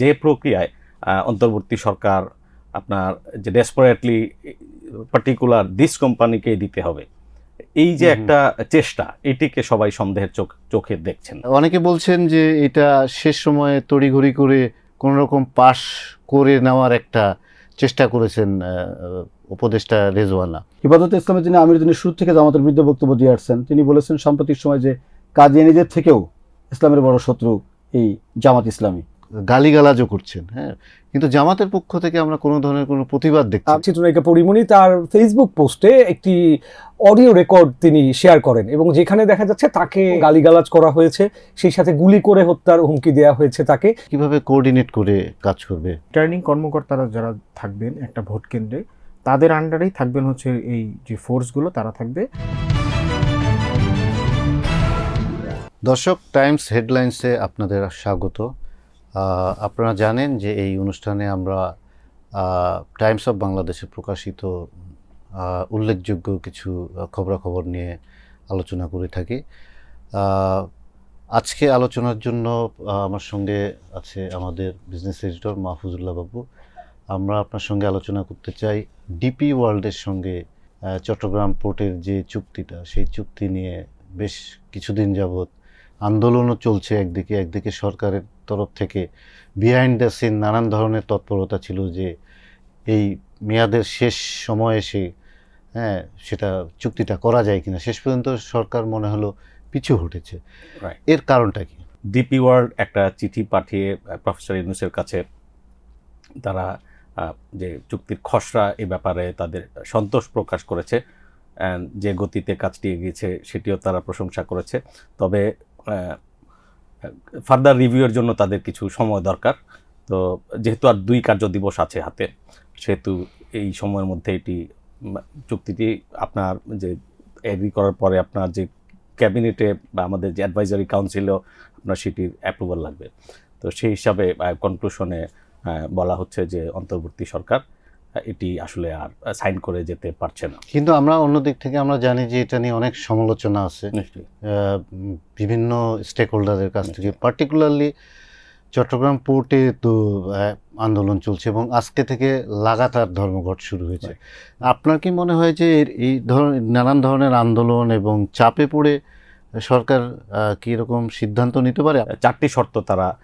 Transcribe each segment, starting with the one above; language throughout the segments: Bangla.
যে প্রক্রিয়ায় অন্তর্বর্তী সরকার আপনার যে ডেসপারেটলি পার্টিকুলার দিস কোম্পানিকে দিতে হবে। এই যে একটা চেষ্টা এটিকে সবাই সন্দেহের চোখ চোখে দেখছেন। অনেকে বলছেন যে এটা শেষ সময়ে তড়িঘড়ি করে কোনো রকম পাশ করে নেওয়ার একটা চেষ্টা করেছেন উপদেষ্টা রেজওয়ানা। ইবাদত ইসলামের যিনি আমির তিনি শুরু থেকে জামাতের বিরুদ্ধে বক্তব্য দিয়ে আসছেন তিনি বলেছেন সাম্প্রতিক সময় যে কাদিয়ানিদের থেকেও ইসলামের বড় শত্রু এই জামাত ইসলামী। গালিগালাজও করছেন হ্যাঁ। কিন্তু জামাতের পক্ষ থেকে আমরা কোনো ধরনের কোনো প্রতিবাদ দেখছি। চিত্রনায়িকা পরিমণি তার ফেসবুক পোস্টে একটি অডিও রেকর্ড তিনি শেয়ার করেন এবং যেখানে দেখা যাচ্ছে তাকে গালিগালাজ করা হয়েছে সেই সাথে গুলি করে হত্যার হুমকি দেওয়া হয়েছে তাকে। কীভাবে কোঅর্ডিনেট করে কাজ করবে? রিটার্নিং কর্মকর্তারা যারা থাকবেন একটা ভোট কেন্দ্রে তাদের আন্ডারেই থাকবেন হচ্ছে এই যে ফোর্সগুলো তারা থাকবে। দর্শক টাইমস হেডলাইন্সে আপনাদের স্বাগত। আপনারা জানেন যে এই অনুষ্ঠানে আমরা টাইমস অফ বাংলাদেশে প্রকাশিত উল্লেখযোগ্য কিছু খবরাখবর নিয়ে আলোচনা করে থাকি। আজকে আলোচনার জন্য আমার সঙ্গে আছে আমাদের বিজনেস এডিটর মাহফুজুল্লাহ বাবু। আমরা আপনার সঙ্গে আলোচনা করতে চাই ডিপি ওয়ার্ল্ডের সঙ্গে চট্টগ্রাম পোর্টের যে চুক্তিটা, সেই চুক্তি নিয়ে বেশ কিছুদিন যাবৎ আন্দোলনও চলছে একদিকে একদিকে সরকারের তরফ থেকে। বিহাইন্ড দ্য সিন নানান ধরনের তৎপরতা ছিল যে এই মেয়াদের শেষ সময় এসে হ্যাঁ সেটা চুক্তিটা করা যায় কিনা শেষ পর্যন্ত সরকার মনে হলো পিছু হটেছে। এর কারণটা কি? ডিপি ওয়ার্ল্ড একটা চিঠি পাঠিয়ে প্রফেসর ইউনুসের কাছে তারা যে চুক্তির খসড়া এ ব্যাপারে তাদের সন্তোষ প্রকাশ করেছে যে গতিতে কাজটি এগিয়েছে সেটিও তারা প্রশংসা করেছে। তবে ফার্দার রিভিউয়ের জন্য তাদের কিছু সময় দরকার। তো যেহেতু আর দুই কার্য দিবস আছে হাতে, সেহেতু এই সময়ের মধ্যে এটি চুক্তিটি আপনার যে এগ্রি করার পরে আপনার যে ক্যাবিনেটে বা আমাদের যে অ্যাডভাইজারি কাউন্সিলেও আপনার সেটির অ্যাপ্রুভাল লাগবে। তো সেই হিসাবে কনক্লুশনে বলা হচ্ছে যে অন্তর্বর্তী সরকার এটি আসলে আর সাইন করে যেতে পারছে না। কিন্তু আমরা অন্য দিক থেকে আমরা জানি যে এটা নিয়ে অনেক সমালোচনা আছে। বিভিন্ন স্টেক হোল্ডারের কাছ থেকে। পার্টিকুলারলি চট্টগ্রাম পোর্টে তো আন্দোলন চলছে এবং আজকে থেকে লাগাতার ধর্মঘট শুরু হয়েছে। আপনার কি মনে হয় যে এর- এই ধরনের নানান ধরনের আন্দোলন এবং চাপে পড়ে সরকার কি এরকম সিদ্ধান্ত নিতে পারে? চারটি শর্ত তারা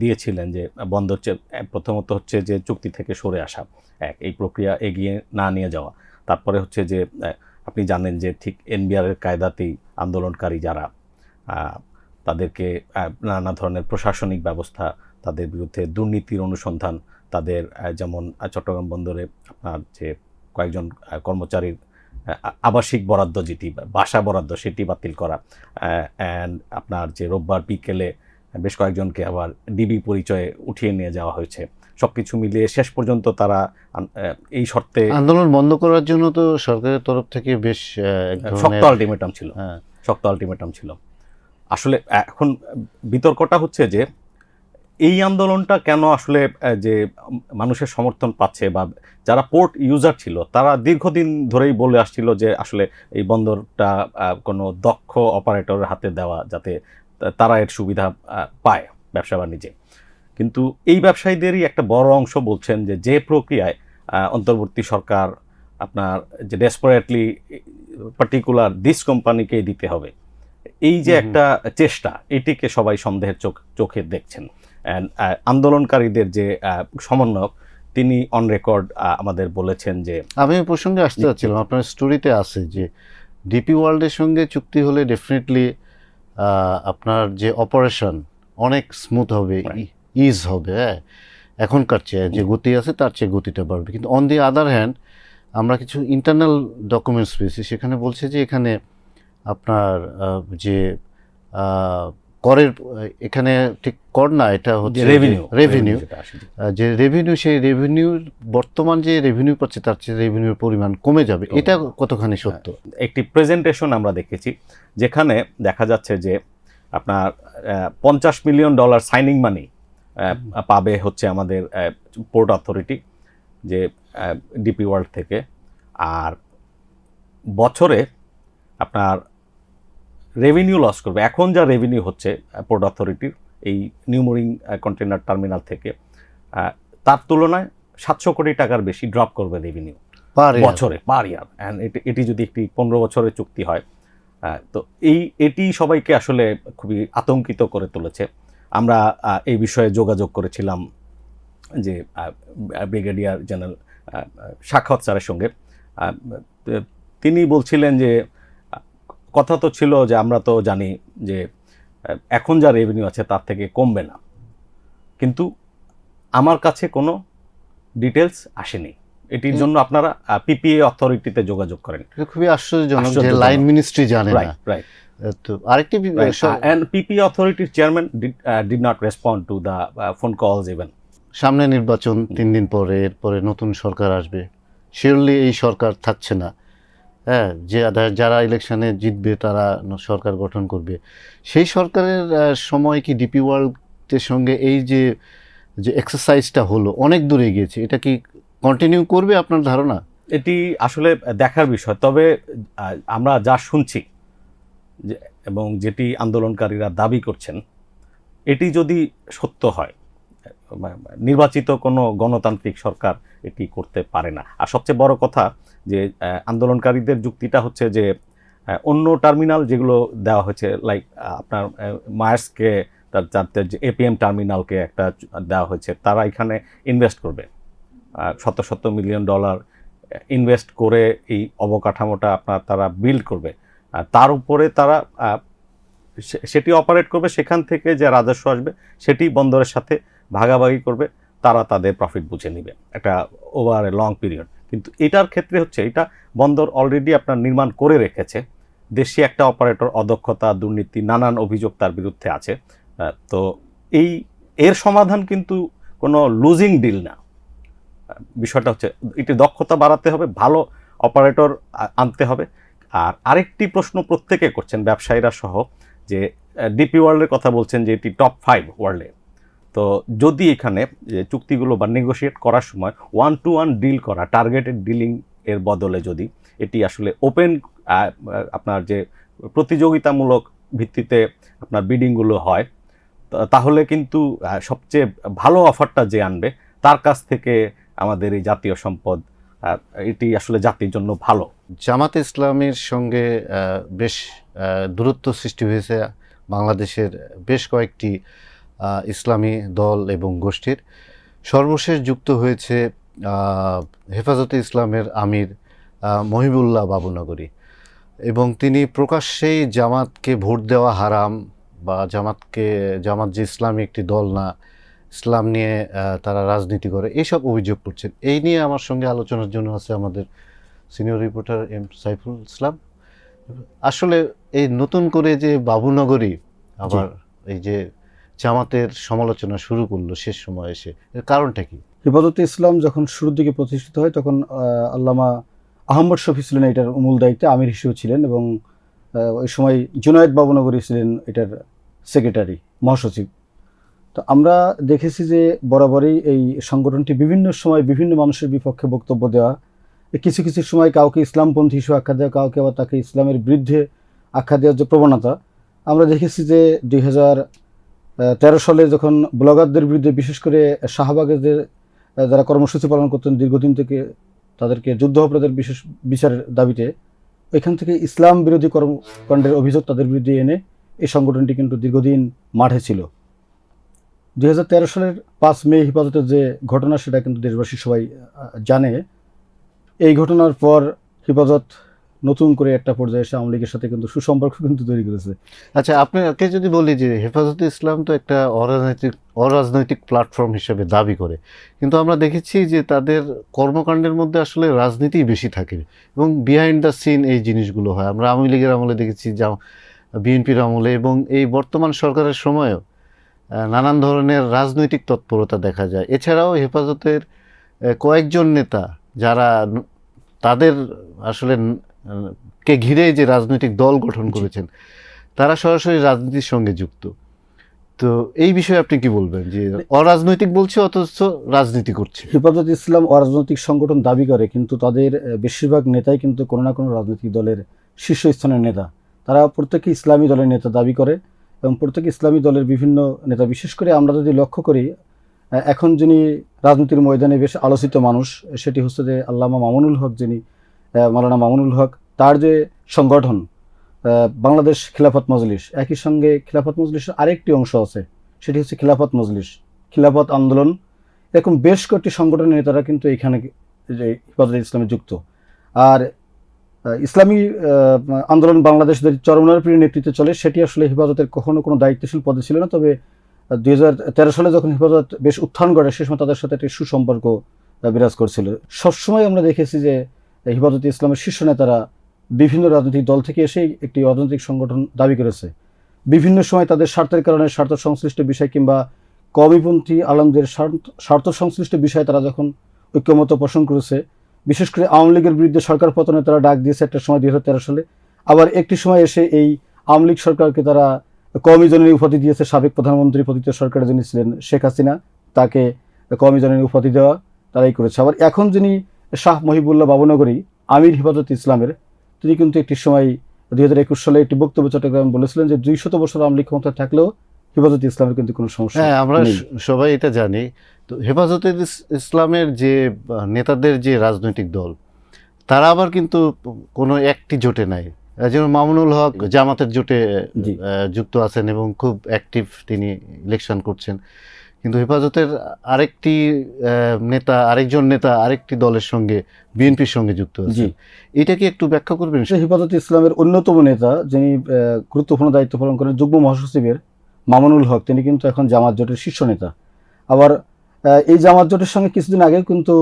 দিয়েছিলেন যে বন্ধ হচ্ছে প্রথমত হচ্ছে যে চুক্তি থেকে সরে আসা, এক, এই প্রক্রিয়া এগিয়ে না নিয়ে যাওয়া। তারপরে হচ্ছে যে আপনি জানেন যে ঠিক এনবিআরের কায়দাতেই আন্দোলনকারী যারা তাদেরকে নানা ধরনের প্রশাসনিক ব্যবস্থা, তাদের বিরুদ্ধে দুর্নীতির অনুসন্ধান, তাদের যেমন চট্টগ্রাম বন্দরে আপনার যে কয়েকজন কর্মচারীর আবাসিক বরাদ্দ যেটি, বাসা বরাদ্দ সেটি বাতিল করা অ্যান্ড আপনার যে রোববার বিকেলে বেশ কয়েকজনকে আবার ডিবি পরিচয়ে উঠিয়ে নিয়ে যাওয়া হয়েছে। সব কিছু মিলিয়ে শেষ পর্যন্ত তারা এই শর্তে আন্দোলন বন্ধ করার জন্য তো সরকারের তরফ থেকে বেশ শক্ত আলটিমেটাম ছিল। হ্যাঁ, শক্ত আলটিমেটাম ছিল। আসলে এখন বিতর্কটা হচ্ছে যে এই আন্দোলনটা কেন আসলে যে মানুষের সমর্থন পাচ্ছে বা যারা পোর্ট ইউজার ছিল তারা দীর্ঘদিন ধরেই বলে আসছিল যে আসলে এই বন্দরটা কোনো দক্ষ অপারেটরের হাতে দেওয়া যাতে তারা এর সুবিধা পায় ব্যবসা বাণিজ্যে। কিন্তু এই ব্যবসায়ীদেরই একটা বড় অংশ বলছেন যে যে প্রক্রিয়ায় অন্তর্বর্তী সরকার আপনার যে ডেসপারেটলি পার্টিকুলার দিস কোম্পানিকে দিতে হবে। এই যে। একটা চেষ্টা এটিকে সবাই সন্দেহের চোখ চোখে দেখছেন। আন্দোলনকারীদের যে সমন্বয়ক তিনি অন রেকর্ড আমাদের বলেছেন যে আমি প্রসঙ্গে আসতে চাচ্ছিলাম আপনার স্টোরিতে আছে যে ডিপি ওয়ার্ল্ডের সঙ্গে চুক্তি হলে ডেফিনেটলি আপনার যে অপারেশন অনেক স্মুথ হবে. ইজ হবে হ্যাঁ? এখনকার চেয়ে যে গতি আছে তার চেয়ে গতিটা বাড়বে। কিন্তু অন দি আদার হ্যান্ড আমরা কিছু ইন্টারনাল ডকুমেন্টস পেয়েছি সেখানে বলছে যে এখানে আপনার যে করের এখানে ঠিক কর না এটা হচ্ছে রেভিনিউ রেভিনিউ যে রেভিনিউ সেই রেভিনিউর বর্তমান যে রেভিনিউ পাচ্ছে তার চেয়ে রেভিনিউর পরিমাণ কমে যাবে। এটা কতখানি সত্য? একটি প্রেজেন্টেশন আমরা দেখেছি যেখানে দেখা যাচ্ছে যে আপনার পঞ্চাশ মিলিয়ন ডলার সাইনিং মানি পাবে হচ্ছে আমাদের পোর্ট অথরিটি যে ডিপি ওয়ার্ল্ড থেকে। আর বছরে আপনার রেভিনিউ লস করবে। এখন যা রেভিনিউ হচ্ছে পোর্ট অথরিটির এই নিউমোরিং কন্টেনার টার্মিনাল থেকে তার তুলনায় সাতশো কোটি টাকার বেশি ড্রপ করবে রেভিনিউ পার বছরে পার ইয়ার অ্যান্ড এটি যদি একটি পনেরো বছরের চুক্তি হয় তো এই এটি সবাইকে আসলে খুবই আতঙ্কিত করে তুলেছে। আমরা এই বিষয়ে যোগাযোগ করেছিলাম যে ব্রিগেডিয়ার জেনারেল সাক্ষাৎ স্যারের সঙ্গে। তিনি বলছিলেন যে কথা তো ছিল যে আমরা তো জানি যে এখন যা রেভিনিউ আছে তার থেকে কমবে না। কিন্তু আমার কাছে কোনো ডিটেলস আসেনি। এটির জন্য আপনারা পিপিএ অথরিটিতে যোগাযোগ করেন। খুবই আশ্চর্যজনক যে লাইন মিনিস্ট্রি জানে না। রাইট তো আরেকটি বি- স- and PPA authority's chairman did, uh, did not respond to the uh, phone calls even. সামনে নির্বাচন তিন দিন পরে এরপরে নতুন সরকার আসবে। শিওরলি এই সরকার থাকছে না। হ্যাঁ যে যারা- ইলেকশনে জিতবে, তারা সরকার গঠন করবে। সেই সরকারের সময় কি ডিপি ওয়ার্ল্ডের সঙ্গে এই যে যে এক্সারসাইজটা হলো, অনেক দূরে গিয়েছে এটা কি কন্টিনিউ করবে আপনার ধারণা? এটি আসলে দেখার বিষয়। তবে আমরা যা শুনছি এবং যেটি আন্দোলনকারীরা দাবি করছেন, এটি যদি সত্য হয়, নির্বাচিত কোনো গণতান্ত্রিক সরকার এটি করতে পারে না। আর সবচেয়ে বড় কথা যে আন্দোলনকারীদের যুক্তিটা হচ্ছে যে অন্য টার্মিনাল যেগুলো দেওয়া হয়েছে লাইক আপনার মায়ার্সকে, তার তার যে এপিএম টার্মিনালকে একটা দেওয়া হয়েছে, তারা এখানে ইনভেস্ট করবে। শত শত মিলিয়ন ডলার ইনভেস্ট করে এই অবকাঠামোটা আপনার, তারা বিল্ড করবে। তার উপরে তারা সেটি অপারেট করবে, সেখান থেকে যে রাজস্ব আসবে, সেটি বন্দরের সাথে ভাগাভাগি করবে। তারা তাদের প্রফিট বুঝে নেবে। একটা ওভার এ লং পিরিয়ড কিন্তু এটার ক্ষেত্রে হচ্ছে, এটা বন্দর অলরেডি আপনার নির্মাণ করে রেখেছে। দেশি একটা অপারেটর অদক্ষতা, দুর্নীতি, নানান অভিযোগ তার বিরুদ্ধে আছে। তো এই, এর সমাধান কিন্তু কোনো লুজিং ডিল না। বিষয়টা হচ্ছে এটি দক্ষতা বাড়াতে হবে, ভালো অপারেটর আনতে হবে। আর আরেকটি প্রশ্ন প্রত্যেকে করছেন, ব্যবসায়ীরা সহ, যে ডিপি ওয়ার্ল্ডের কথা বলছেন যে, এটি টপ ফাইভ ওয়ার্ল্ডে তো যদি এখানে চুক্তিগুলো বা নেগোশিয়েট করার সময় ওয়ান টু ওয়ান ডিল করা টার্গেটেড ডিলিং এর বদলে যদি, এটি আসলে ওপেন আপনার যে প্রতিযোগিতামূলক ভিত্তিতে আপনার বিডিংগুলো হয় তাহলে কিন্তু সবচেয়ে ভালো অফারটা যে আনবে, তার কাছ থেকে আমাদের এই জাতীয় সম্পদ এটি আসলে জাতির জন্য ভালো। জামাত ইসলামের সঙ্গে বেশ দূরত্ব সৃষ্টি হয়েছে, বাংলাদেশের বেশ কয়েকটি ইসলামী দল এবং গোষ্ঠীর। সর্বশেষ যুক্ত হয়েছে হেফাজতে ইসলামের আমির মহিবুল্লাহ বাবুনগরী। এবং তিনি প্রকাশ্যেই জামাতকে ভোট দেওয়া হারাম বা জামাতকে জামাত যে ইসলামী একটি দল না ইসলাম নিয়ে তারা রাজনীতি করে এইসব অভিযোগ করছেন। এই নিয়ে আমার সঙ্গে আলোচনার জন্য আছে আমাদের senior reporter M Saiful Islam. আসলে এই নতুন করে যে বাবুনগরী আবার এই যে জামাতের সমালোচনা শুরু করল শেষ সময় এসে। এর কারণটা কি? হেফাজতে ইসলাম যখন শুরুর দিকে প্রতিষ্ঠিত হয়, তখন আল্লামা আহমদ শফি ছিলেন এটার মূল দায়িত্বে, আমির হিসেবে ছিলেন এবং ওই সময় জুনায়েদ বাবুনগরী ছিলেন এটার সেক্রেটারি, মহাসচিব। তো আমরা দেখেছি যে বরাবরই এই সংগঠনটি বিভিন্ন সময় বিভিন্ন মানুষের বিপক্ষে বক্তব্য দেওয়া কিছু কিছু সময় কাউকে ইসলামপন্থী হিসেবে আখ্যা দেওয়া, কাউকে আবার তাকে ইসলামের বিরুদ্ধে আখ্যা দেওয়ার যে প্রবণতা, আমরা দেখেছি যে দুই হাজার তেরো সালে যখন ব্লগারদের বিরুদ্ধে বিশেষ করে শাহবাগের যারা কর্মসূচি পালন করতেন দীর্ঘদিন থেকে তাদেরকে যুদ্ধ অপরাধের বিশেষ বিচারের দাবিতে, ওইখান থেকে ইসলাম বিরোধী কর্মকাণ্ডের অভিযোগ তাদের বিরুদ্ধে এনে এই সংগঠনটি কিন্তু দীর্ঘদিন মাঠে ছিল। দু হাজার তেরো সালের পাঁচ মে হেফাজতের যে ঘটনা সেটা কিন্তু দেশবাসী সবাই জানে। এই ঘটনার পর হেফাজত নতুন করে একটা পর্যায়ে এসে আওয়ামী লীগের সাথে কিন্তু সুসম্পর্ক কিন্তু তৈরি করেছে। আচ্ছা আপনাকে যদি বলি যে হেফাজতে ইসলাম তো একটা অরাজনৈতিক অরাজনৈতিক প্ল্যাটফর্ম হিসেবে দাবি করে, কিন্তু আমরা দেখেছি যে তাদের কর্মকাণ্ডের মধ্যে আসলে রাজনীতি বেশি থাকে এবং বিহাইন্ড দ্য সিন এই জিনিসগুলো হয়। আমরা আওয়ামী লীগের আমলে দেখেছি যা বিএনপির আমলে এবং এই বর্তমান সরকারের সময়ও নানান ধরনের রাজনৈতিক তৎপরতা দেখা যায়। এছাড়াও হেফাজতের কয়েকজন নেতা যারা, তাদের আসলে কে ঘিরে যে রাজনৈতিক দল গঠন করেছেন তারা সরাসরি রাজনীতির সঙ্গে যুক্ত। তো এই বিষয়ে আপনি কি বলবেন যে অরাজনৈতিক বলছে অথচ রাজনীতি করছে? হেফাজত ইসলাম অরাজনৈতিক সংগঠন দাবি করে কিন্তু তাদের বেশিরভাগ নেতাই কিন্তু কোনো না কোনো রাজনৈতিক দলের শীর্ষস্থানের নেতা। তারা প্রত্যেকে ইসলামী দলের নেতা দাবি করে এবং প্রত্যেক ইসলামী দলের বিভিন্ন নেতা। বিশেষ করে আমরা যদি লক্ষ্য করি এখন যিনি রাজনীতির ময়দানে বেশ আলোচিত মানুষ সেটি হচ্ছে যে আল্লামা মামুনুল হক যিনি আহ, মাওলানা মামুনুল হক তার যে সংগঠন বাংলাদেশ খিলাফত মজলিস একই সঙ্গে খিলাফত মজলিসের আরেকটি অংশ আছে সেটি হচ্ছে খিলাফত মজলিস খিলাফত আন্দোলন। এরকম বেশ কয়েকটি সংগঠনের নেতারা কিন্তু এখানে যে হেফাজতে ইসলামে যুক্ত। আর ইসলামী আন্দোলন বাংলাদেশের চরমনারপীর নেতৃত্বে চলে সেটি আসলে হেফাজতের কখনো কোনো দায়িত্বশীল পদে ছিল না তবে দুই হাজার তেরো সালে যখন হেফাজত বেশ উত্থান ঘটে সে সময় তাদের সাথে একটি সুসম্পর্ক বিরাজ করছিল। সবসময় আমরা দেখেছি যে হেফাজতে ইসলামের শীর্ষ নেতারা বিভিন্ন রাজনৈতিক দল থেকে এসেই একটি রাজনৈতিক সংগঠন দাবি করেছে। বিভিন্ন সময় তাদের স্বার্থের কারণে স্বার্থ সংশ্লিষ্ট বিষয় কিংবা কমিপন্থী আলমদের স্বার্থ- সংশ্লিষ্ট বিষয়ে তারা যখন ঐক্যমত পোষণ করেছে, বিশেষ করে আওয়ামী লীগের বিরুদ্ধে সরকার পতনে তারা ডাক দিয়েছে একটা সময় দুই হাজার তেরো সালে। আবার একটি সময় এসে এই আওয়ামী লীগ সরকারকে তারা কওমি জননী উপাধি দিয়েছে, সাবেক প্রধানমন্ত্রী পতিত সরকারের যিনি ছিলেন শেখ হাসিনা, তাকে কওমি জননী উপাধি দেওয়া তারাই করেছে। আবার এখন যিনি শাহ মহিবুল্লাহ বাবুনগরী আমির হেফাজত ইসলামের। তিনি কিন্তু একটি সময় দুই হাজার একুশ সালে একটি বক্তব্য চট্টগ্রামে বলেছিলেন যে দুই শত বছর আওয়ামী লীগ ক্ষমতা থাকলেও হেফাজত ইসলামের কিন্তু কোনো সমস্যা হ্যাঁ আমরা সবাই এটা জানি। তো হেফাজতে ইসলামের যে নেতাদের যে রাজনৈতিক দল তারা আবার কিন্তু কোনো একটি জোটে নাই। যেমন মামুনুল হক জামাতের জোটে যুক্ত আছেন এবং খুব অ্যাক্টিভ তিনি ইলেকশন করছেন। কিন্তু হেফাজতের আরেকটি নেতা আরেকজন নেতা আরেকটি দলের সঙ্গে বিএনপির সঙ্গে যুক্ত জি। আছে এটা কি একটু ব্যাখ্যা করবেন? হেফাজত ইসলামের অন্যতম নেতা যিনি গুরুত্বপূর্ণ দায়িত্ব পালন করেন যুগ্ম মহাসচিবের মামুনুল হক তিনি কিন্তু এখন জামাত জোটের শীর্ষ নেতা। আবার এই জামাত জোটের সঙ্গে কিছুদিন আগে কিন্তু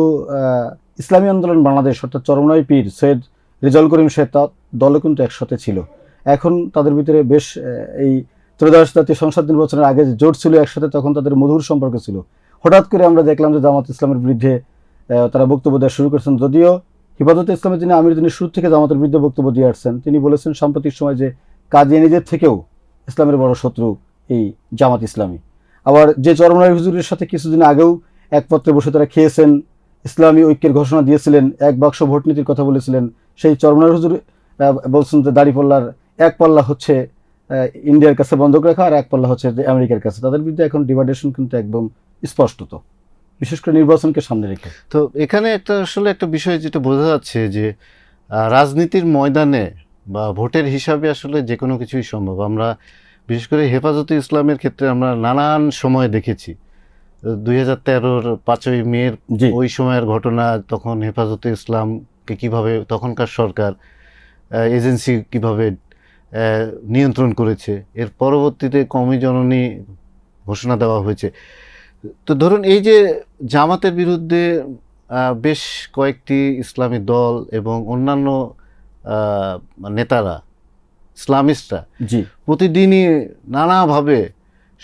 ইসলামী আন্দোলন বাংলাদেশ অর্থাৎ চরমনাই পীর সৈয়দ রেজাউল করিম তার দলও কিন্তু একসাথে ছিল। এখন তাদের ভিতরে বেশ এই ত্রয়োদশ জাতীয় সংসদ নির্বাচনের আগে যে জোট ছিল একসাথে, তখন তাদের মধুর সম্পর্ক ছিল। হঠাৎ করে আমরা দেখলাম যে জামাত ইসলামের বিরুদ্ধে তারা বক্তব্য দেওয়া শুরু করেছেন। যদিও হিফাজতে ইসলামের যিনি আমির তিনি শুরু থেকে জামাতের বিরুদ্ধে বক্তব্য দিয়ে আসছেন, তিনি বলেছেন সাম্প্রতিক সময় যে কাদিয়ানিদের থেকেও ইসলামের বড় শত্রু এই জামাত ইসলামী। আবার যে চরমনাই হুজুরের সাথে কিছুদিন আগেও এক পত্রে বসে তারা খেয়েছেন, ইসলামী ঐক্যের ঘোষণা দিয়েছিলেন, এক বাক্স ভোট নীতির কথা বলেছিলেন। সেই চরমনাই হুজুর বলছেন যে দাড়িপাল্লার এক পাল্লা হচ্ছে ইন্ডিয়ার কাছে বন্ধক রাখা আর এক পাল্লা হচ্ছে আমেরিকার কাছে। তাদের বিরুদ্ধে এখন ডিভাইডেশন কিন্তু একদম স্পষ্টত। বিশেষ করে নির্বাচনকে সামনে রেখে। তো এখানে একটা আসলে একটা বিষয় যেটা বোঝা যাচ্ছে যে রাজনীতির ময়দানে বা ভোটের হিসাবে আসলে যে কোনো কিছুই সম্ভব। আমরা বিশেষ করে হেফাজতে ইসলামের ক্ষেত্রে আমরা নানান সময় দেখেছি। দুই হাজার তেরোর পাঁচই মেয়ের ওই সময়ের ঘটনা তখন হেফাজতে ইসলামকে কীভাবে তখনকার সরকার এজেন্সি কীভাবে নিয়ন্ত্রণ করেছে। এর পরবর্তীতে কমি জননী ঘোষণা দেওয়া হয়েছে। তো ধরুন এই যে জামাতের বিরুদ্ধে বেশ কয়েকটি ইসলামী দল এবং অন্যান্য নেতারা ইসলামিস্টরা জি। প্রতিদিনই নানাভাবে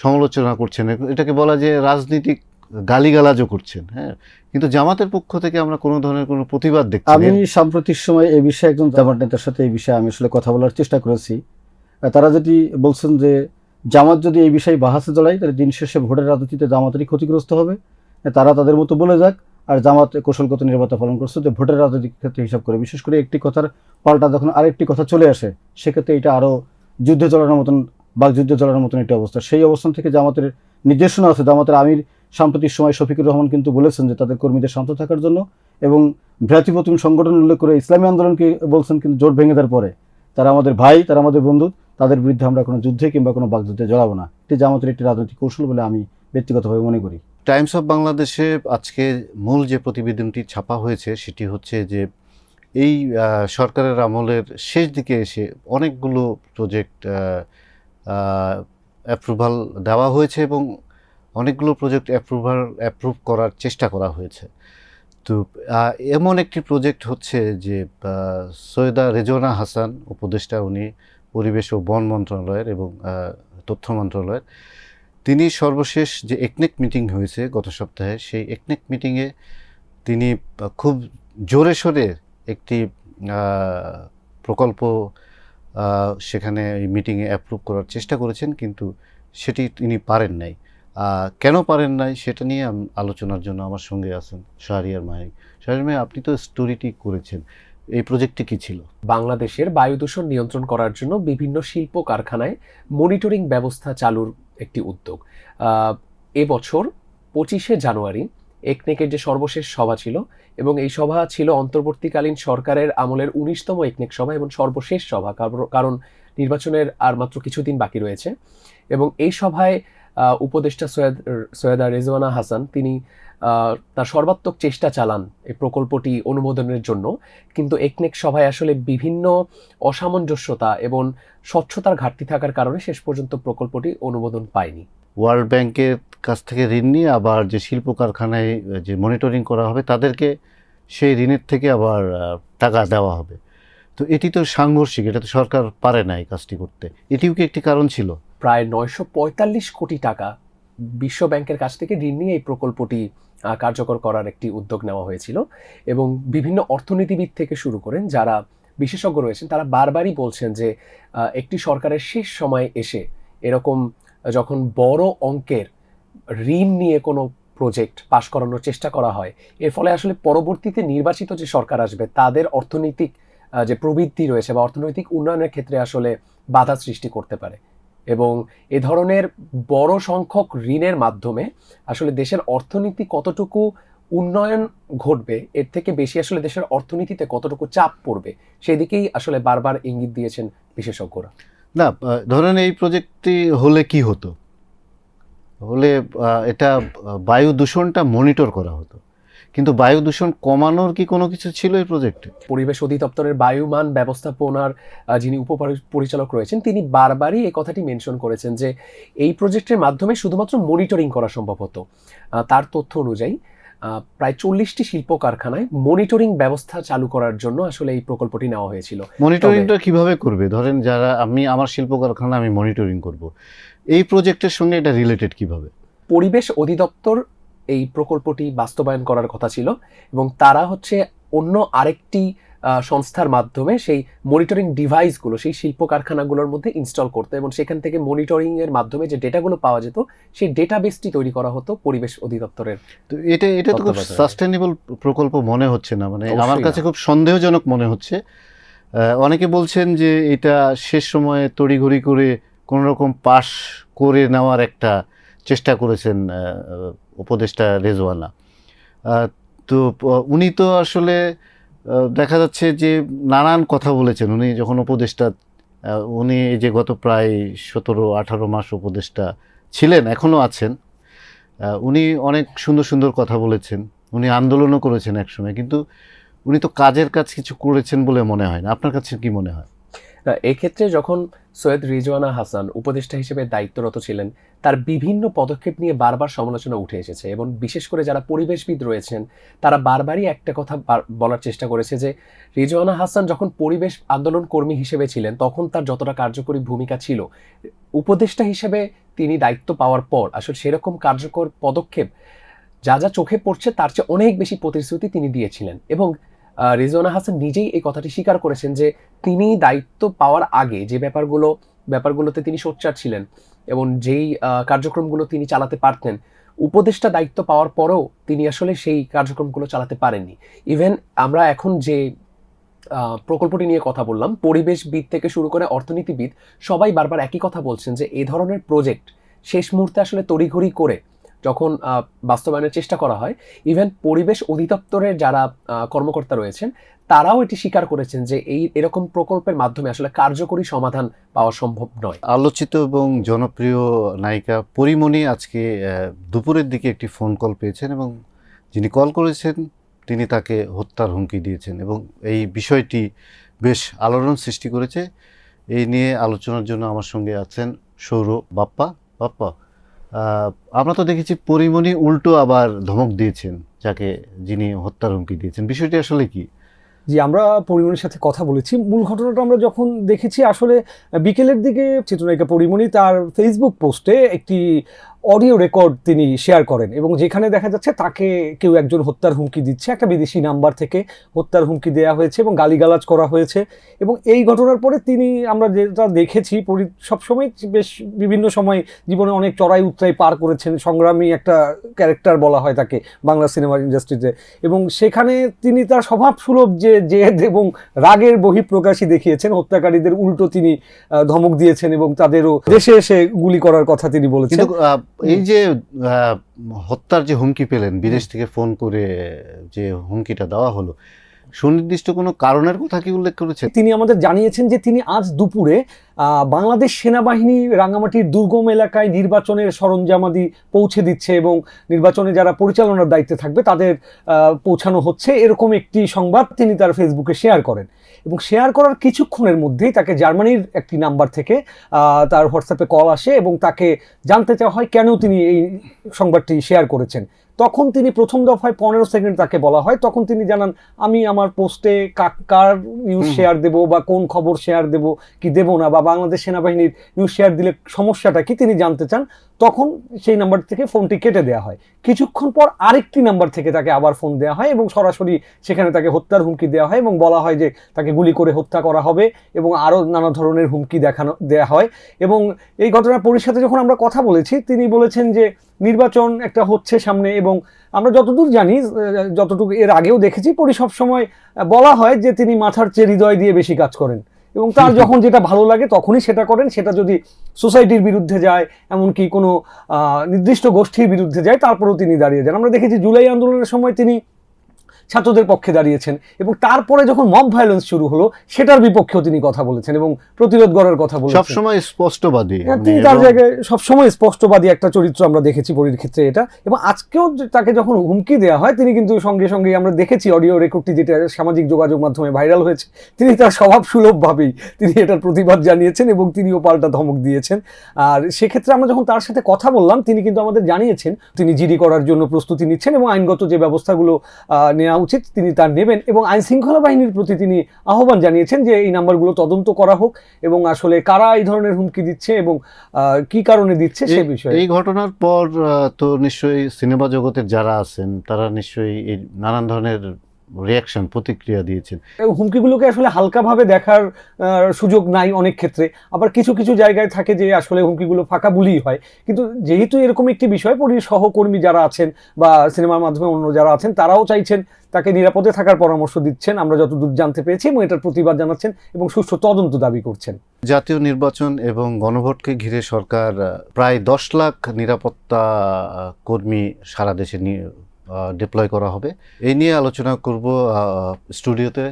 সমালোচনা করছেন। এটাকে বলা যে রাজনীতিক গালিগালাজও করছেন হ্যাঁ? কিন্তু জামাতের পক্ষ থেকে আমরা কোনো ধরনের কোনো প্রতিবাদ দেখছি আমি সাম্প্রতিক সময় এই বিষয়ে একজন জামাত নেতার সাথে এই বিষয়ে আমি আসলে কথা বলার চেষ্টা করেছি। তারা যদি বলছেন যে জামাত যদি এই বিষয়ে বাহাসে জড়ায় তাহলে দিন শেষে ভোটের রাজনীতিতে জামাতেরই ক্ষতিগ্রস্ত হবে। তারা তাদের মতো বলে যাক আর জামাত কৌশলগত নিরাপত্তা পালন করছে যে ভোটের রাজনৈতিক ক্ষেত্রে হিসাব করে। বিশেষ করে একটি কথার পাল্টা যখন আরেকটি কথা চলে আসে সেক্ষেত্রে এটা আরও যুদ্ধে চলানোর মতন বা যুদ্ধে চলানোর মতন একটি অবস্থা। সেই অবস্থান থেকে জামাতের নির্দেশনা আছে জামাতের আমির সাম্প্রতিক সময় শফিকুর রহমান কিন্তু বলেছেন যে তাদের কর্মীদের শান্ত থাকার জন্য এবং ভ্রাতৃপ্রতিম সংগঠন উল্লেখ করে ইসলামী আন্দোলনকে বলছেন কিন্তু জোট ভেঙে দেওয়ার পরে। তারা আমাদের ভাই, তারা আমাদের বন্ধু, তাদের বিরুদ্ধে আমরা কোনো যুদ্ধে কিংবা কোনো বাকযুদ্ধে জড়াবো না। এটি জামাতের একটি রাজনৈতিক কৌশল বলে আমি ব্যক্তিগতভাবে মনে করি। টাইমস অফ বাংলাদেশে আজকে মূল যে প্রতিবেদনটি ছাপা হয়েছে, সেটি হচ্ছে যে এই সরকারের আমলের শেষ দিকে এসে অনেকগুলো প্রজেক্ট অ্যাপ্রুভাল দেওয়া হয়েছে এবং অনেকগুলো প্রজেক্ট অ্যাপ্রুভাল অ্যাপ্রুভ করার চেষ্টা করা হয়েছে। তো এমন একটি প্রজেক্ট হচ্ছে যে সৈয়দা রেজওয়ানা হাসান উপদেষ্টা, উনি পরিবেশ ও বন মন্ত্রণালয়ের এবং তথ্য মন্ত্রণালয়ের, তিনি সর্বশেষ যে একনেক মিটিং হয়েছে গত সপ্তাহে, সেই একনেক মিটিংয়ে তিনি খুব জোরে সোরে একটি প্রকল্প সেখানে মিটিংয়ে অ্যাপ্রুভ করার চেষ্টা করেছেন, কিন্তু সেটি তিনি পারেন নাই। কেন পারেন নাই সেটা নিয়ে আলোচনার জন্য আমার সঙ্গে আছেন শাহরিয়ার মাহিক শাহরিয়ার মাহিক আপনি তো স্টোরিটি করেছেন। এই প্রজেক্টটি কি ছিল? বাংলাদেশের বায়ু দূষণ নিয়ন্ত্রণ করার জন্য বিভিন্ন শিল্প কারখানায় মনিটরিং ব্যবস্থা চালুর একটি উদ্যোগ। এবছর পঁচিশে জানুয়ারি একনেকের যে সর্বশেষ সভা ছিল এবং এই সভা ছিল অন্তর্বর্তীকালীন সরকারের আমলের উনিশতম একনেক সভা এবং সর্বশেষ সভা কার- কারণ নির্বাচনের আর মাত্র কিছুদিন বাকি রয়েছে। এবং এই সভায় উপদেষ্টা সৈয়দ, সৈয়দা রেজওয়ানা হাসান, তিনি তার সর্বাত্মক চেষ্টা চালান এই প্রকল্পটি অনুমোদনের জন্য। কিন্তু একনেক সভায় আসলে বিভিন্ন অসামঞ্জস্যতা এবং স্বচ্ছতার ঘাটতি থাকার কারণে শেষ পর্যন্ত প্রকল্পটি অনুমোদন পায়নি। ওয়ার্ল্ড ব্যাংকের কাছ থেকে ঋণ নিয়ে আবার যে শিল্প কারখানায়, যে মনিটরিং করা হবে, তাদেরকে সেই ঋণের থেকে আবার টাকা দেওয়া হবে। তো এটি তো সাংঘর্ষিক, এটা তো সরকার পারে না এই কাজটি করতে। এটিও কি একটি কারণ ছিল? প্রায় নয়শো পঁয়তাল্লিশ কোটি টাকা বিশ্ব ব্যাংকের কাছ থেকে ঋণ নিয়ে এই প্রকল্পটি কার্যকর করার একটি উদ্যোগ নেওয়া হয়েছিল এবং বিভিন্ন অর্থনীতিবিদ থেকে শুরু করেন যারা বিশেষজ্ঞ রয়েছেন, তারা বারবারই বলছেন যে একটি সরকারের শেষ সময়ে এসে এরকম যখন বড় অঙ্কের ঋণ নিয়ে কোনো প্রজেক্ট পাশ করানোর চেষ্টা করা হয়, এর ফলে আসলে পরবর্তীতে নির্বাচিত যে সরকার আসবে, তাদের অর্থনৈতিক যে প্রবৃদ্ধি রয়েছে বা অর্থনৈতিক উন্নয়নের ক্ষেত্রে আসলে বাধা সৃষ্টি করতে পারে। এবং এ ধরনের বড় সংখ্যক ঋণের মাধ্যমে আসলে দেশের অর্থনীতি কতটুকু উন্নয়ন ঘটবে, এর থেকে বেশি আসলে দেশের অর্থনীতিতে কতটুকু চাপ পড়বে, সেদিকেই আসলে বারবার ইঙ্গিত দিয়েছেন বিশেষজ্ঞরা। না ধরেন এই প্রজেক্টটি হলে কি হতো? হলে এটা বায়ু দূষণটা মনিটর করা হতো। কিন্তু বায়ু দূষণ কমানোর কি কোনো কিছু ছিল এই প্রজেক্টে পরিবেশ অধিদপ্তরের বায়ুমান ব্যবস্থাপনার যিনি উপপরিচালক রয়েছেন তিনি বারবারই এই কথাটি মেনশন করেছেন যে এই প্রজেক্টের মাধ্যমে শুধুমাত্র মনিটরিং করা সম্ভব হতো। তার তথ্য অনুযায়ী প্রায় চল্লিশটি শিল্প কারখানায় মনিটরিং ব্যবস্থা চালু করার জন্য আসলে এই প্রকল্পটি নেওয়া হয়েছিল। মনিটরিংটা কীভাবে করবে? ধরেন যারা আমি আমার শিল্প কারখানা আমি মনিটরিং করব। এই প্রজেক্টের সঙ্গে এটা রিলেটেড কীভাবে? পরিবেশ অধিদপ্তর এই প্রকল্পটি বাস্তবায়ন করার কথা ছিল এবং তারা হচ্ছে অন্য আরেকটি সংস্থার মাধ্যমে সেই মনিটরিং ডিভাইসগুলো সেই শিল্প কারখানাগুলোর মধ্যে ইনস্টল করতে এবং সেখান থেকে মনিটরিংয়ের মাধ্যমে যে ডেটাগুলো পাওয়া যেত সেই ডেটাবেসটি তৈরি করা হতো পরিবেশ অধিদপ্তরের তো এটা এটা তো খুব সাস্টেনেবল প্রকল্প মনে হচ্ছে না মানে আমার কাছে খুব সন্দেহজনক মনে হচ্ছে। অনেকে বলছেন যে এটা শেষ সময়ে তড়িঘড়ি করে কোন রকম পাশ করে নেওয়ার একটা চেষ্টা করেছেন উপদেষ্টা রেজওয়ানা। তো উনি তো আসলে দেখা যাচ্ছে যে নানান কথা বলেছেন। উনি যখন উপদেষ্টা উনি যে গত প্রায় সতেরো, আঠারো মাস উপদেষ্টা ছিলেন এখনও আছেন। উনি অনেক সুন্দর সুন্দর কথা বলেছেন। উনি আন্দোলনও করেছেন একসময়, কিন্তু উনি তো কাজের কাজ কিছু করেছেন বলে মনে হয় না। আপনার কাছে কি মনে হয়? না, এক্ষেত্রে যখন সৈয়দ রিজওয়ানা হাসান উপদেষ্টা হিসেবে দায়িত্বরত ছিলেন। তার বিভিন্ন পদক্ষেপ নিয়ে বারবার সমালোচনা উঠে এসেছে এবং বিশেষ করে যারা পরিবেশবিদ রয়েছেন, তারা বারবারই একটা কথা বলার চেষ্টা করেছে যে, রিজওয়ানা হাসান যখন পরিবেশ আন্দোলন কর্মী হিসেবে ছিলেন, তখন তার যতটা কার্যকরী ভূমিকা ছিল। উপদেষ্টা হিসেবে তিনি দায়িত্ব পাওয়ার পর আসলে সেরকম কার্যকর পদক্ষেপ যা যা চোখে পড়ছে তার চেয়ে অনেক বেশি প্রতিশ্রুতি তিনি দিয়েছিলেন এবং রিজওয়ানা হাসান নিজেই এই কথাটি স্বীকার করেছেন যে তিনি দায়িত্ব পাওয়ার আগে যে ব্যাপারগুলো, ব্যাপারগুলোতে তিনি সোচ্চার ছিলেন এবং যেই কার্যক্রমগুলো তিনি চালাতে পারতেন, উপদেষ্টা দায়িত্ব পাওয়ার পরেও তিনি আসলে সেই কার্যক্রমগুলো চালাতে পারেননি। ইভেন আমরা এখন যে প্রকল্পটি নিয়ে কথা বললাম পরিবেশবিদ থেকে শুরু করে অর্থনীতিবিদ সবাই বারবার একই কথা বলছেন যে এই ধরনের প্রজেক্ট শেষ মুহূর্তে আসলে তড়িঘড়ি করে যখন বাস্তবায়নের চেষ্টা করা হয় ইভেন পরিবেশ অধিদপ্তরের যারা কর্মকর্তা রয়েছেন, তারাও এটি স্বীকার করেছেন যে এই এরকম প্রকল্পের মাধ্যমে আসলে কার্যকরী সমাধান পাওয়া সম্ভব নয়। আলোচিত এবং জনপ্রিয় নায়িকা পরিমণি আজকে দুপুরের দিকে একটি ফোন কল পেয়েছেন এবং যিনি কল করেছেন, তিনি তাকে হত্যার হুমকি দিয়েছেন এবং এই বিষয়টি বেশ আলোড়ন সৃষ্টি করেছে। এই নিয়ে আলোচনার জন্য আমার সঙ্গে আছেন সৌর বাপ্পা। বাপ্পা আমরা তো দেখেছি পরিমণি উল্টো আবার ধমক দিয়েছেন, যাকে যিনি হত্যার হুমকি দিয়েছেন। বিষয়টি আসলে কি? জি, আমরা পরিমণির সাথে কথা বলেছি। মূল ঘটনাটা আমরা যখন দেখেছি, আসলে বিকেলের দিকে চিত্রনায়িকা পরিমণি তার ফেসবুক পোস্টে একটি অডিও রেকর্ড তিনি শেয়ার করেন এবং যেখানে দেখা যাচ্ছে তাকে কেউ একজন হত্যার হুমকি দিচ্ছে। একটা বিদেশি নাম্বার থেকে হত্যার হুমকি দেওয়া হয়েছে এবং গালিগালাজ করা হয়েছে এবং এই ঘটনার পরে তিনি আমরা যেটা দেখেছি সবসময় বেশ বিভিন্ন সময় জীবনে অনেক চড়াই উত্তরাই পার করেছেন সংগ্রামী একটা ক্যারেক্টার বলা হয় তাকে বাংলা সিনেমা ইন্ডাস্ট্রিতে এবং সেখানে তিনি তার স্বভাব সুলভ যে জেদ এবং রাগের বহিঃপ্রকাশই দেখিয়েছেন। হত্যাকারীদের উল্টো তিনি ধমক দিয়েছেন এবং তাদেরও দেশে এসে গুলি করার কথা তিনি বলেছেন। এই যে হত্যার যে হুমকি পেলেন বিদেশ থেকে ফোন করে যে হুমকিটা দেওয়া হলো সুনির্দিষ্ট কোনো কারণের কথা কি উল্লেখ করেছে তিনি আমাদের জানিয়েছেন যে তিনি আজ দুপুরে বাংলাদেশ সেনাবাহিনী রাঙামাটির দুর্গম এলাকায় নির্বাচনের সরঞ্জামাদি পৌঁছে দিচ্ছে এবং নির্বাচনে যারা পরিচালনার দায়িত্বে থাকবে তাদের পৌঁছানো হচ্ছে। এরকম একটি সংবাদ তিনি তার ফেসবুকে শেয়ার করেন এবং শেয়ার করার কিছুক্ষণের মধ্যেই তাকে জার্মানির একটি নাম্বার থেকে তার হোয়াটসঅ্যাপে কল আসে এবং তাকে জানতে চাওয়া হয় কেন তিনি এই সংবাদটি শেয়ার করেছেন। তখন তিনি প্রথম দফায় পনেরো সেকেন্ড তাকে বলা হয়। তখন তিনি জানান আমি আমার পোস্টে কার নিউজ শেয়ার দেব বা কোন খবর শেয়ার দেব কি দেব না বা বাংলাদেশ সেনাবাহিনীর নিউজ শেয়ার দিলে সমস্যাটা কি তিনি জানতে চান? তখন সেই নাম্বার থেকে ফোনটি কেটে দেওয়া হয়। কিছুক্ষণ পর আরেকটি নাম্বার থেকে তাকে আবার ফোন দেওয়া হয় এবং সরাসরি সেখানে তাকে হত্যার হুমকি দেওয়া হয় এবং বলা হয় যে তাকে গুলি করে হত্যা করা হবে এবং আরও নানা ধরনের হুমকি দেখানো দেওয়া হয়। এবং এই ঘটনার পরিষদে যখন আমরা কথা বলেছি তিনি বলেছেন যে নির্বাচন একটা হচ্ছে সামনে এবং আমরা যতদূর জানি যতটুকু এর আগেও দেখেছি পরি সবসময় বলা হয় যে তিনি মাথার চেয়ে হৃদয় দিয়ে বেশি কাজ করেন। এবং তার যখন যেটা ভালো লাগে তখনই সেটা করেন। সেটা যদি সোসাইটির বিরুদ্ধে যায় এমনকি কোনো নির্দিষ্ট গোষ্ঠীর বিরুদ্ধে যায় তারপরেও তিনি দাঁড়িয়ে যান। আমরা দেখেছি জুলাই আন্দোলনের সময় তিনি ছাত্রদের পক্ষে দাঁড়িয়েছেন এবং তারপরে যখন মব ভায়োলেন্স শুরু হলো সেটার বিপক্ষেও তিনি কথা বলেছেন এবং প্রতিরোধ গড়ার কথা বলেছেন। সবসময় স্পষ্টবাদী। হ্যাঁ, তিনি তার জায়গায় সবসময় স্পষ্টবাদী একটা চরিত্র আমরা দেখেছি পরীর ক্ষেত্রে এটা। এবং আজকেও তাকে যখন হুমকি দেওয়া হয় তিনি কিন্তু সঙ্গে সঙ্গে আমরা দেখেছি অডিও রেকর্ডটি যেটা সামাজিক যোগাযোগ মাধ্যমে ভাইরাল হয়েছে। তিনি তার স্বভাব সুলভভাবেই তিনি এটার প্রতিবাদ জানিয়েছেন এবং তিনিও পাল্টা ধমক দিয়েছেন। আর সেক্ষেত্রে আমরা যখন তার সাথে কথা বললাম তিনি কিন্তু আমাদের জানিয়েছেন তিনি জিডি করার জন্য প্রস্তুতি নিচ্ছেন এবং আইনগত যে ব্যবস্থাগুলো নেওয়া উচিত তিনি তার নেবেন এবং আইন শৃঙ্খলা বাহিনীর প্রতি তিনি আহ্বান জানিয়েছেন যে এই নাম্বারগুলো তদন্ত করা হোক এবং আসলে কারা এই ধরনের হুমকি দিচ্ছে এবং কি কারণে দিচ্ছে সে বিষয়ে। এই ঘটনার পর তো নিশ্চয়ই সিনেমা জগতের যারা আছেন তারা নিশ্চয়ই এই নানান ধরনের রিয়াকশন প্রতিক্রিয়া দিয়েছেন। হুমকিগুলোকে আসলে হালকাভাবে দেখার সুযোগ নাই অনেক ক্ষেত্রে। আবার কিছু কিছু জায়গায় থাকে যে আসলে হুমকিগুলো ফাঁকা বুলি হয়। কিন্তু যেহেতু এরকম একটি বিষয় পরি সহকর্মী যারা আছেন বা সিনেমার মাধ্যমে অন্য যারা আছেন তারাও চাইছেন তাকে নিরাপদে থাকার পরামর্শ দিচ্ছেন। আমরা যতদূর জানতে পেরেছি এবং এটার প্রতিবাদ জানাচ্ছেন এবং সুষ্ঠু তদন্ত দাবি করছেন। জাতীয় নির্বাচন এবং গণভোটকে ঘিরে সরকার প্রায় দশ লাখ নিরাপত্তা কর্মী সারা দেশে নিয়ে ডিপ্লয় করা হবে। এই নিয়ে আলোচনা করব স্টুডিওতে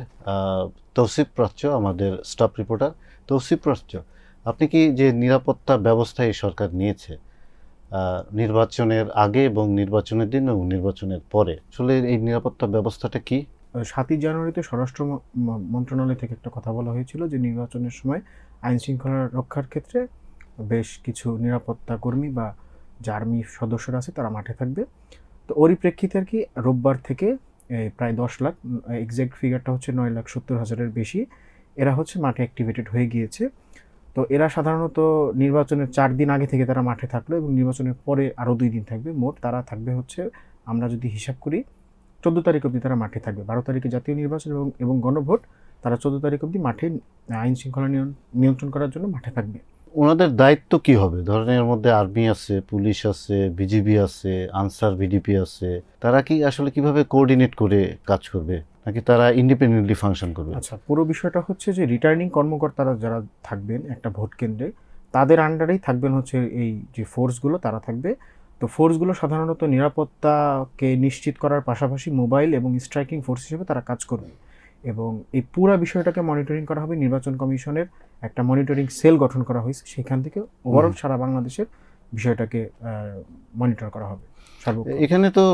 তৌসিফ প্রাচ্য, আমাদের স্টাফ রিপোর্টার তৌসিফ প্রাচ্য। আপনি কি যে নিরাপত্তা ব্যবস্থা এই সরকার নিয়েছে নির্বাচনের আগে এবং নির্বাচনের দিন এবং নির্বাচনের পরে, আসলে এই নিরাপত্তা ব্যবস্থাটা কি? সাতই জানুয়ারিতে স্বরাষ্ট্র মন্ত্রণালয় থেকে একটা কথা বলা হয়েছিল যে নির্বাচনের সময় আইন শৃঙ্খলা রক্ষার ক্ষেত্রে বেশ কিছু নিরাপত্তা কর্মী বা যে আর্মি সদস্যরা আছে, তারা মাঠে থাকবে। তো ওরই প্রেক্ষিতে আর কি রোববার থেকে প্রায় দশ লাখ এক্সাক্ট ফিগারটা হচ্ছে নয় লাখ সত্তর হাজারের বেশি। এরা হচ্ছে মাঠে অ্যাক্টিভেটেড হয়ে গিয়েছে। তো এরা সাধারণত নির্বাচনের চার দিন আগে থেকে তারা মাঠে থাকল এবং নির্বাচনের পরে আরও দুই দিন থাকবে। মোট তারা থাকবে হচ্ছে, আমরা যদি হিসাব করি, চোদ্দ তারিখ অবধি তারা মাঠে থাকবে। বারো তারিখে জাতীয় নির্বাচন এবং এবং গণভোট, তারা চোদ্দ তারিখ অবধি মাঠে আইন শৃঙ্খলা নিয়ন- নিয়ন্ত্রণ করার জন্য মাঠে থাকবে। ওনাদের দায়িত্ব কি হবে? ধরেন এর মধ্যে আর্মি আছে, পুলিশ আছে, বিজিবি আছে, আনসার ভিডিপি আছে, তারা কি আসলে কীভাবে কোঅর্ডিনেট করে কাজ করবে? নাকি তারা ইন্ডিপেন্ডেন্টলি ফাংশন করবে? আচ্ছা পুরো বিষয়টা হচ্ছে যে রিটার্নিং কর্মকর্তারা যারা থাকবেন একটা ভোট কেন্দ্রে, তাদের আন্ডারেই থাকবেন হচ্ছে এই যে ফোর্সগুলো, তারা থাকবে। তো ফোর্সগুলো সাধারণত নিরাপত্তাকে নিশ্চিত করার পাশাপাশি মোবাইল এবং স্ট্রাইকিং ফোর্স হিসেবে তারা কাজ করবে। এবং এই পুরো বিষয়টাকে মনিটরিং করা হবে। নির্বাচন কমিশনের একটা মনিটরিং সেল গঠন করা হয়েছে। সেখান থেকে ওভারঅল সারা বাংলাদেশের বিষয়টাকে মনিটর করা হবে। এখানে তো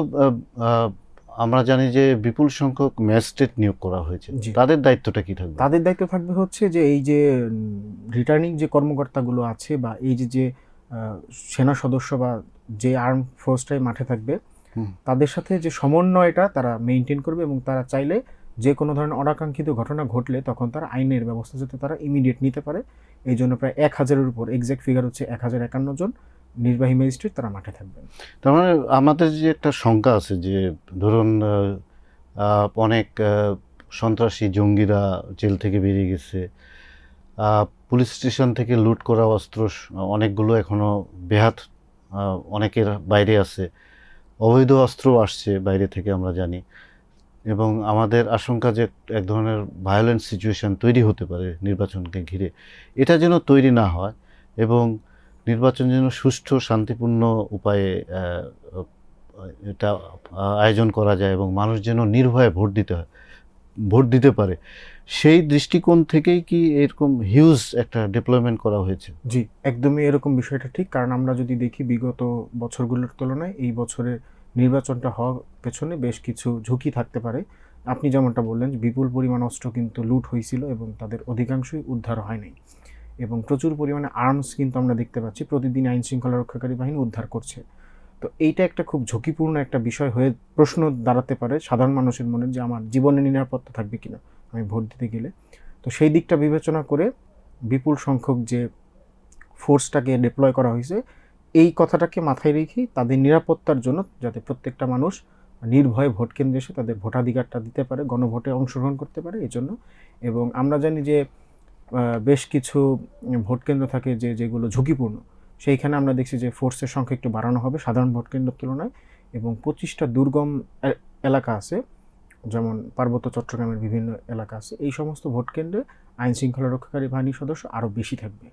আমরা জানি যে বিপুল সংখ্যক ম্যাজিস্ট্রেট নিয়োগ করা হয়েছে। তাদের দায়িত্বটা কি থাকবে? তাদের দায়িত্ব থাকবে হচ্ছে যে এই যে রিটার্নিং যে কর্মকর্তাগুলো আছে বা এই যে যে সেনা সদস্য বা যে আর্ম ফোর্সটাই মাঠে থাকবে তাদের সাথে যে সমন্বয়টা তারা মেনটেন করবে এবং তারা চাইলে যে কোনো ধরনের অনাকাঙ্ক্ষিত ঘটনা ঘটলে তখন তারা আইনের ব্যবস্থা যাতে তারা ইমিডিয়েট নিতে পারে। এই জন্য প্রায় এক হাজারের উপর এক্সাক্ট ফিগার হচ্ছে এক হাজার একান্ন জন নির্বাহী ম্যাজিস্ট্রেট তারা মাঠে থাকবেন। তার মানে আমাদের যে একটা শঙ্কা আছে যে ধরুন অনেক সন্ত্রাসী জঙ্গিরা জেল থেকে বেরিয়ে গেছে পুলিশ স্টেশন থেকে লুট করা অস্ত্র অনেকগুলো এখনও বেহাত অনেকের বাইরে আছে। অবৈধ অস্ত্র আসছে বাইরে থেকে আমরা জানি। এবং আমাদের আশঙ্কা যে এক ধরনের ভায়োলেন্ট সিচুয়েশন তৈরি হতে পারে নির্বাচনকে ঘিরে। এটা যেন তৈরি না হয় এবং নির্বাচন যেন সুষ্ঠু, শান্তিপূর্ণ উপায়ে এটা আয়োজন করা যায় এবং মানুষ যেন নির্ভয়ে ভোট দিতে হয়, ভোট দিতে পারে। সেই দৃষ্টিকোণ থেকেই কি এরকম হিউজ একটা ডিপ্লয়মেন্ট করা হয়েছে? জি, একদমই এরকম বিষয়টা ঠিক। কারণ আমরা যদি দেখি বিগত বছরগুলোর তুলনায়, এই বছরের নির্বাচনটা হওয়ার পেছনে বেশ কিছু ঝুঁকি থাকতে পারে। আপনি যেমনটা বললেন যে বিপুল পরিমাণ অস্ত্র কিন্তু লুট হয়েছিল এবং তাদের অধিকাংশই উদ্ধার হয় নাই এবং প্রচুর পরিমাণে আর্মস কিন্তু আমরা দেখতে পাচ্ছি, প্রতিদিন আইন শৃঙ্খলা রক্ষাকারী বাহিনী উদ্ধার করছে। তো এইটা একটা খুব ঝুঁকিপূর্ণ একটা বিষয় হয়ে প্রশ্ন দাঁড়াতে পারে সাধারণ মানুষের মনে যে আমার জীবনের নিরাপত্তা থাকবে কিনা, আমি ভোট দিতে গেলে। তো সেই দিকটা বিবেচনা করে বিপুল সংখ্যক যে ফোর্সটাকে ডিপ্লয় করা হয়েছে এই কথাটাকে মাথায় রেখেই তাদের নিরাপত্তার জন্য যাতে প্রত্যেকটা মানুষ নির্ভয়ে ভোট কেন্দ্রে এসে তাদের ভোটাধিকারটা দিতে পারে, গণভোটে অংশগ্রহণ করতে পারে এই জন্য এবং আমরা জানি যে বেশ কিছু ভোট কেন্দ্র থাকে যে, যেগুলো ঝুঁকিপূর্ণ। সেইখানে আমরা দেখছি যে ফোর্সের সংখ্যা একটু বাড়ানো হবে সাধারণ ভোট কেন্দ্রের তুলনায়। এবং পঁচিশটা দুর্গম এলাকা আছে, যেমন পার্বত্য চট্টগ্রামের বিভিন্ন এলাকা আছে। এই সমস্ত ভোট কেন্দ্রে আইন শৃঙ্খলা রক্ষাকারী বাহিনীর সদস্য আরও বেশি থাকবে।